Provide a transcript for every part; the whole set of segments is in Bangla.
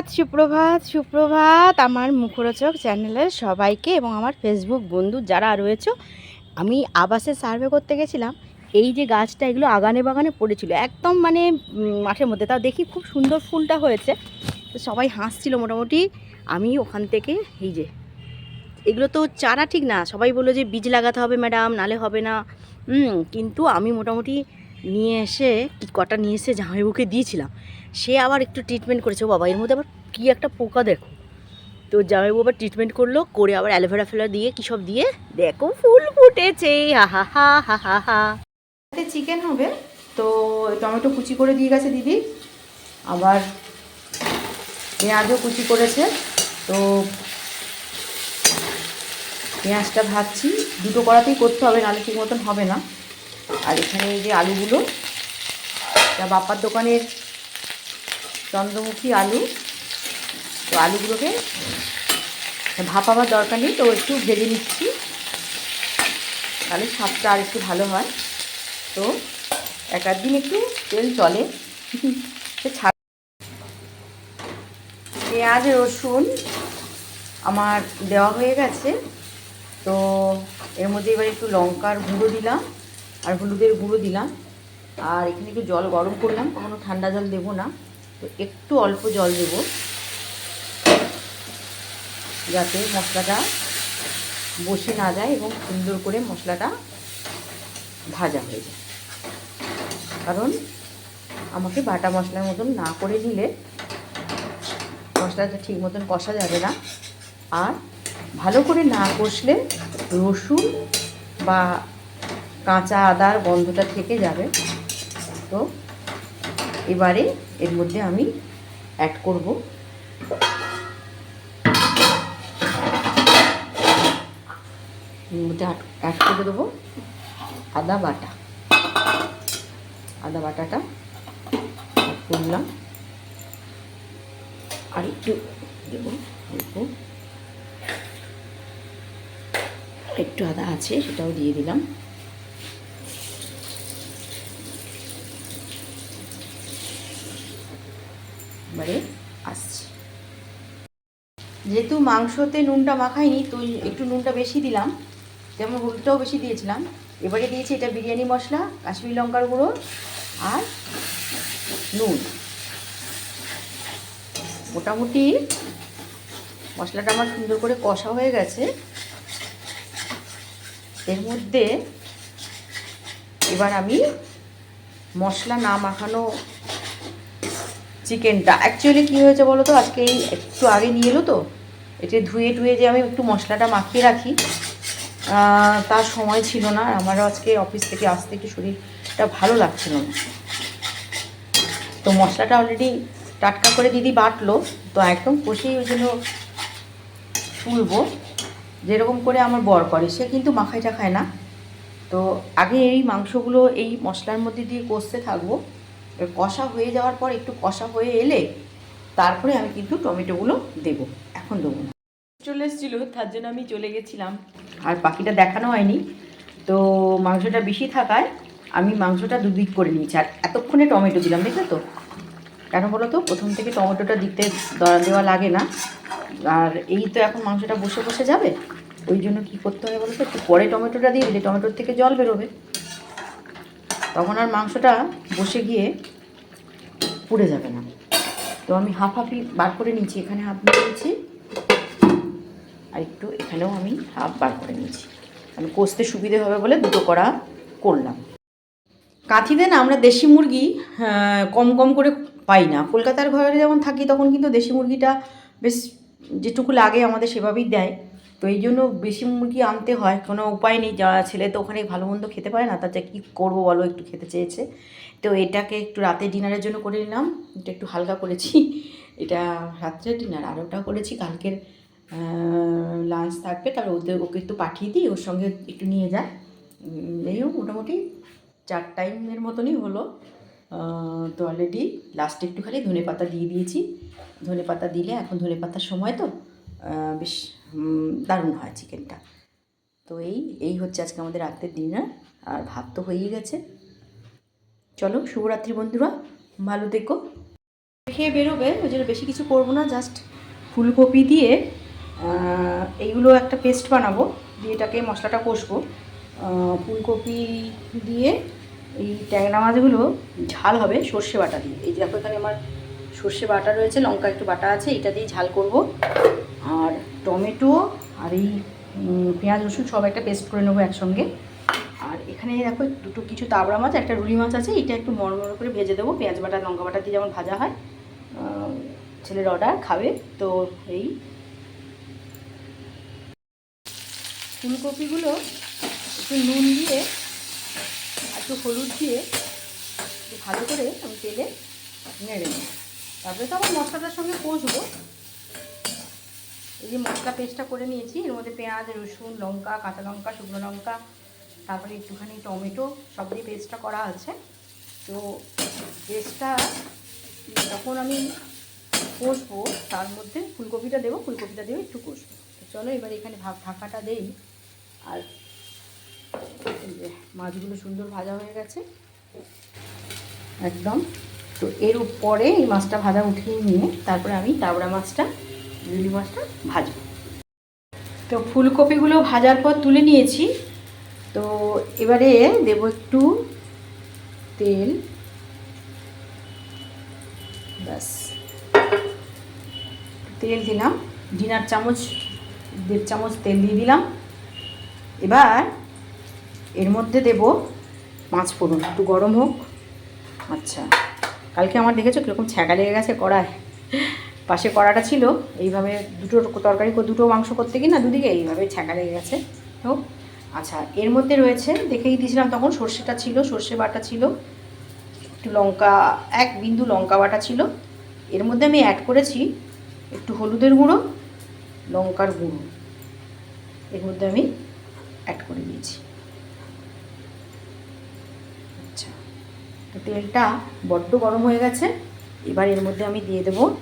সুপ্রভাত সুপ্রভাত সুপ্রভাত আমার মুখরোচক চ্যানেলের সবাইকে এবং আমার ফেসবুক বন্ধু যারা রয়েছে, আমি আবাসে সার্ভে করতে গেছিলাম। এই যে গাছটা, এগুলো আগানে বাগানে পড়েছিল। একদম মানে মাঠের মধ্যে। তাও দেখি খুব সুন্দর ফুলটা হয়েছে। তো সবাই হাসছিল মোটামুটি। আমি ওখান থেকে, এই যে, এগুলো তো চারা ঠিক না। সবাই বলল যে বীজ লাগাতে হবে ম্যাডাম, নালে হবে না। কিন্তু আমি মোটামুটি নিয়ে এসে কি কটা নিয়ে এসে জামাইবাবুকে দিয়েছিলাম, সে আবার একটু ট্রিটমেন্ট করেছে। বাবা, এর মধ্যে আবার কী একটা পোকা দেখো। তো জামাইবাবু আবার ট্রিটমেন্ট করল, করে আবার অ্যালোভেরা ফেলা দিয়ে কী সব দিয়ে, দেখো ফুল ফুটেছে, হা হা হা হা হা চিকেন হবে, তো টমেটো কুচি করে দিয়ে গেছে দিদি। আবার পেঁয়াজও কুচি করেছে, তো পেঁয়াজটা ভাজছি। দুটো কড়াতেই করতে হবে, নাহলে ঠিক মতন হবে না। আর এখানে এই যে আলুগুলো, এটা বাপার দোকানের চন্দ্রমুখী আলু। তো আলুগুলোকে ভাপাবার দরকার নেই, তো একটু ভেজে নিচ্ছি। তাহলে স্বাদটা আর একটু ভালো হয়। তো এক দিন একটু তেল চলে। ছাড় পেঁয়াজ, রসুন আমার দেওয়া হয়ে গেছে। তো এর মধ্যে এবার একটু লঙ্কার গুঁড়ো দিলাম। আর হলুদের গুঁড়ো দিলাম। আর এখানে একটু জল গরম করলাম, কখনো ঠান্ডা জল দেবো না। তো একটু অল্প জল দেব। যাতে মশলাটা বসে না যায় এবং সুন্দর করে মশলাটা ভাজা হয়ে যায়। কারণ আমাকে বাটা মশলার মতন না করে নিলে মশলাটা ঠিক মতন কষা যাবে না। আর ভালো করে না কষলে রসুন বা কাঁচা আদার গন্ধটা থেকে যাবে। তো এবারে এর মধ্যে আমি অ্যাড করব। এর মধ্যে অ্যাড করে দেবো আদা বাটা। আদা বাটাটা করলাম। আর একটু দেবো একটু আদা আছে, সেটাও দিয়ে দিলাম। এবারে আসছি। যেহেতু মাংসতে নুনটা মাখাইনি, তো একটু নুনটা বেশি দিলাম। যেমন হলুদটাও বেশি দিয়েছিলাম। এবারে দিয়েছি এটা বিরিয়ানি মশলা, কাশ্মীরি লঙ্কার গুঁড়ো আর নুন। মোটামুটি মশলাটা আমার সুন্দর করে কষা হয়ে গেছে। এর মধ্যে এবার আমি মশলা না মাখানো চিকেনটা। অ্যাকচুয়ালি কী হয়েছে বলো তো আজকে এই একটু আগে নিয়ে এলো তো? এটা ধুয়ে টুয়ে যে আমি একটু মশলাটা মাখিয়ে রাখি। তার সময় ছিল না। আমারও আজকে অফিস থেকে আসতে একটু শরীরটা ভালো লাগছিল না। তো মশলাটা অলরেডি টাটকা করে দিদি বাটলো। তো একদম কষেই ওই জন্য তুলবো যেরকম করে আমার বর করে। সে কিন্তু মাখায় টাখায় না। তো আগে এই মাংসগুলো এই মশলার মধ্যে দিয়ে কষতে থাকব। এবার কষা হয়ে যাওয়ার পর একটু কষা হয়ে এলে তারপরে আমি কিন্তু টমেটোগুলো দেবো। এখন দেবো না। চলে এসেছিল তার জন্য আমি চলে গেছিলাম। আর পাখিটা দেখানো হয়নি। তো মাংসটা বেশি থাকায় আমি মাংসটা দুদিক করে নিয়েছি। আর এতক্ষণে টমেটো দিলাম দেখলে তো? কেন বলো তো? প্রথম থেকে টমেটোটা দিতে দেওয়া- দেওয়া লাগে না। আর এই তো এখন মাংসটা বসে বসে যাবে। ওই জন্য কী করতে হবে বলো তো? একটু পরে টমেটোটা দিয়ে দিলে টমেটোর থেকে জল বেরোবে। তখন আর মাংসটা বসে গিয়ে পুড়ে যাবে না। তো আমি হাফ হাফই বার করে নিয়েছি, এখানে হাফ নিয়েছি, আর একটু এখানেও আমি হাফ বার করে নিয়েছি। আমি কষতে সুবিধে হবে বলে দুটো করা করলাম। কাঁথিতে না আমরা দেশি মুরগি কম কম করে পাই না। কলকাতার ঘরে যেমন থাকি তখন কিন্তু দেশি মুরগিটা বেশ যেটুকু লাগে আমাদের সেভাবেই দেয়। তো এই জন্য বেশি মুরগি আনতে হয়, কোনো উপায় নেই। যা ছেলে তো ওখানে ভালো মন্দ খেতে পারে না তার তাতে কী করব বলো, একটু খেতে চেয়েছে। তো এটাকে একটু রাতে ডিনারের জন্য করে নিলাম। এটা একটু হালকা করেছি। এটা রাত্রে ডিনার, আর ওটা করেছি কালকের লাঞ্চ থাকবে। তাহলে ওদের, ওকে একটু পাঠিয়ে দিই, ওর সঙ্গে একটু নিয়ে যায়। এই মোটামুটি চার টাইমের মতনই হলো। তো অলরেডি লাস্টে একটু খালি ধনে পাতা দিয়ে দিয়েছি। ধনে পাতা দিলে এখন ধনে পাতার সময় তো বেশ দারুণ হয় চিকেনটা। তো এই এই হচ্ছে আজকে আমাদের রাতের ডিনার আর ভাত তো হয়েই গেছে। চলো, শুভরাত্রি বন্ধুরা, ভালো থেকো। খেয়ে বেরোবে, ওই জন্য বেশি কিছু করব না জাস্ট ফুলকপি দিয়ে এইগুলো একটা পেস্ট বানাবো, দিয়ে এটাকে মশলাটা কষবো। ফুলকপি দিয়ে এই ট্যাংরা মাছগুলো, ঝাল হবে সর্ষে বাটা দিয়ে। এই দেখো এখানে আমার সর্ষে বাটা রয়েছে, লঙ্কা একটু বাটা আছে, এটা দিয়ে ঝাল করব। আর টমেটো আর এই পেঁয়াজ, রসুন সব একটা পেস্ট করে নেব একসঙ্গে। আর এখানে দেখো দুটো কিছু তাবড়া মাছ, একটা রুই মাছ আছে, এটা একটু মরমর করে ভেজে দেবো। পেঁয়াজ বাটা, লঙ্কা বাটা দিয়ে যেমন ভাজা হয় ছেলের অর্ডার খাবে। তো এই ফুলকপিগুলো একটু নুন দিয়ে, একটু হলুদ দিয়ে ভালো করে আমি তেলে নেড়ে নেব। তারপরে তো আমার মশলাটার সঙ্গে কষবো। এই যে মশলা পেস্টটা করে নিয়েছি, এর মধ্যে পেঁয়াজ, রসুন, লঙ্কা, কাঁচা লঙ্কা, শুকনো লঙ্কা, তারপরে একটুখানি টমেটো, সব দিয়ে পেস্টটা করা আছে। তো পেস্টটা যখন আমি কষবো, তার মধ্যে ফুলকপিটা দেবো, ফুলকপিটা দিয়ে একটু কষবো। চলো এবার এখানে ভাব ঢাকাটা দেই। আর মাছগুলো সুন্দর ভাজা হয়ে গেছে। একদম। তো এর উপরে এই মাছটা ভাজা উঠিয়ে নিয়ে তারপরে আমি তাবড়া মাছটা রুলি মাছটা ভাজবো। তো ফুলকপিগুলো ভাজার পর তুলে নিয়েছি। তো এবারে দেবো একটু তেল। ব্যাস। তেল দিলাম। ডিনার চামচ, দেড় চামচ তেল দিয়ে দিলাম। এবার এর মধ্যে দেব পাঁচ ফোড়ন। একটু গরম হোক। আচ্ছা কালকে আমার দেখেছ কীরকম ছ্যাঁকা লেগে গেছে কড়ায়। পাশে কড়াটা ছিল, এইভাবে দুটো তরকারি কর- দুটো মাংস করতে গিয়ে না দুদিকে এইভাবে ছ্যাঁকা লেগে গেছে। তো আচ্ছা এর মধ্যে রয়েছে, দেখেই দিয়েছিলাম তখন সর্ষেটা ছিল, সর্ষে বাটা ছিল, একটু লঙ্কা, এক বিন্দু লঙ্কা বাটা ছিল। এর মধ্যে আমি অ্যাড করেছি একটু হলুদের গুঁড়ো, লঙ্কার গুঁড়ো। এর মধ্যে আমি অ্যাড করে দিয়েছি। আচ্ছা তেলটা বড্ড গরম হয়ে গেছে। এবার এর মধ্যে আমি দিয়ে দেবো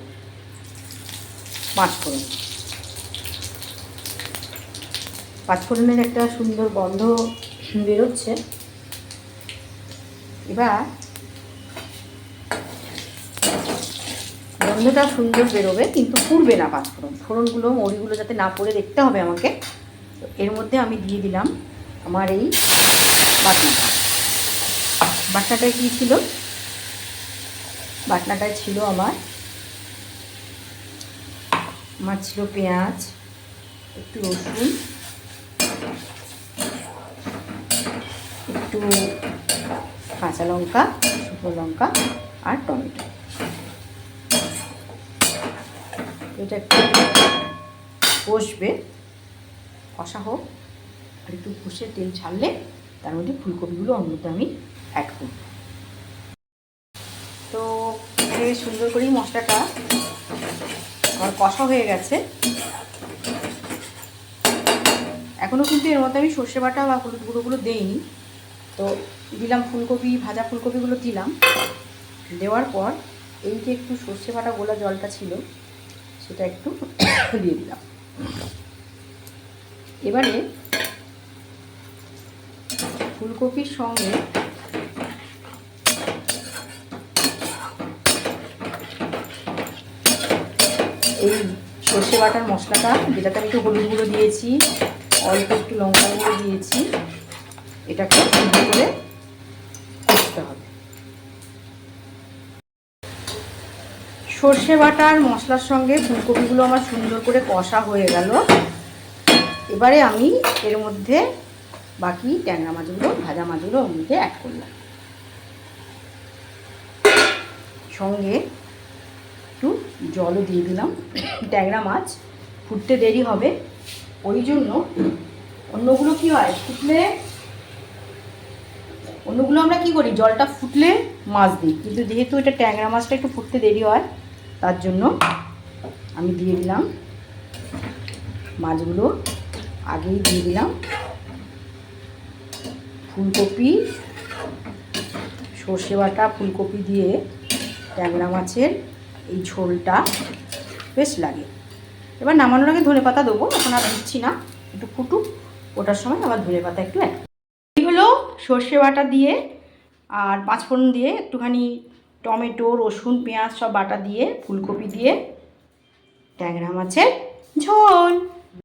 পাঁচফোড়ন পাঁচফোড়নের একটা সুন্দর গন্ধ বেরোচ্ছে। এবার গন্ধটা সুন্দর বেরোবে, কিন্তু পুড়বে না পাঁচফোড়ন ফোড়নগুলো মরিগুলো যাতে না পড়ে, দেখতে হবে আমাকে। তো এর মধ্যে আমি দিয়ে দিলাম আমার এই বাটনাটা। বাটনাটায় কী ছিল? বাটনাটায় ছিল আমার আমার ছিল পেঁয়াজ, একটু রসুন, একটু কাঁচা লঙ্কা, শুকনো লঙ্কা আর টমেটো। এটা একটু কষবে, কষা হোক, আর একটু কষে তেল ছাড়লে তার মধ্যে ফুলকপিগুলো মধ্যে আমি অ্যাড করব। তো সুন্দর করেই মশলাটা আমার কষা হয়ে গেছে। এখনও কিন্তু এর মধ্যে আমি সর্ষে বাটা বা হলুদ গুঁড়োগুলো দেইনি। তো দিলাম ফুলকপি, ভাজা ফুলকপিগুলো দিলাম। দেওয়ার পর এই যে একটু সর্ষে বাটা গোলা জলটা ছিল, সেটা একটু দিয়ে দিলাম। এবারে ফুলকপির সঙ্গে এই সর্ষে বাটার মশলাটা, যেটাতে একটু হলুদ গুঁড়ো দিয়েছি, অল্প একটু লঙ্কা গুঁড়ো দিয়েছি, এটাকে সুন্দর করে কষতে হবে। সর্ষে বাটার মশলার সঙ্গে ফুলকপিগুলো আমার সুন্দর করে কষা হয়ে গেল। এবারে আমি এর মধ্যে বাকি ট্যাংরা মাছগুলো, ভাজা মাছগুলো ওর মধ্যে অ্যাড করলাম। সঙ্গে একটু জলও দিয়ে দিলাম। ট্যাংরা মাছ ফুটতে দেরি হবে। ওই জন্য অন্যগুলো কি হয়? ফুটলে অন্যগুলো আমরা কি করি? জলটা ফুটলে মাছ দিই। কিন্তু যেহেতু এটা ট্যাংরা মাছটা একটু ফুটতে দেরি হয়, তার জন্য আমি দিয়ে দিলাম মাছগুলো। আগেই দিয়ে দিলাম ফুলকপি, সর্ষে বাটা, ফুলকপি দিয়ে ট্যাংরা মাছের এই ঝোলটা বেশ লাগে। এবার নামানোর আগে ধনে পাতা দেবো, এখন আর দিচ্ছি না, একটু ফুটুক ওটার সময় আবার ধনে পাতা একটু এই হলো সর্ষে বাটা দিয়ে, আর পাঁচফোড়ন দিয়ে একটুখানি টমেটো, রসুন, পেঁয়াজ সব বাটা দিয়ে, ফুলকপি দিয়ে, ট্যাংরা মাছের ঝোল।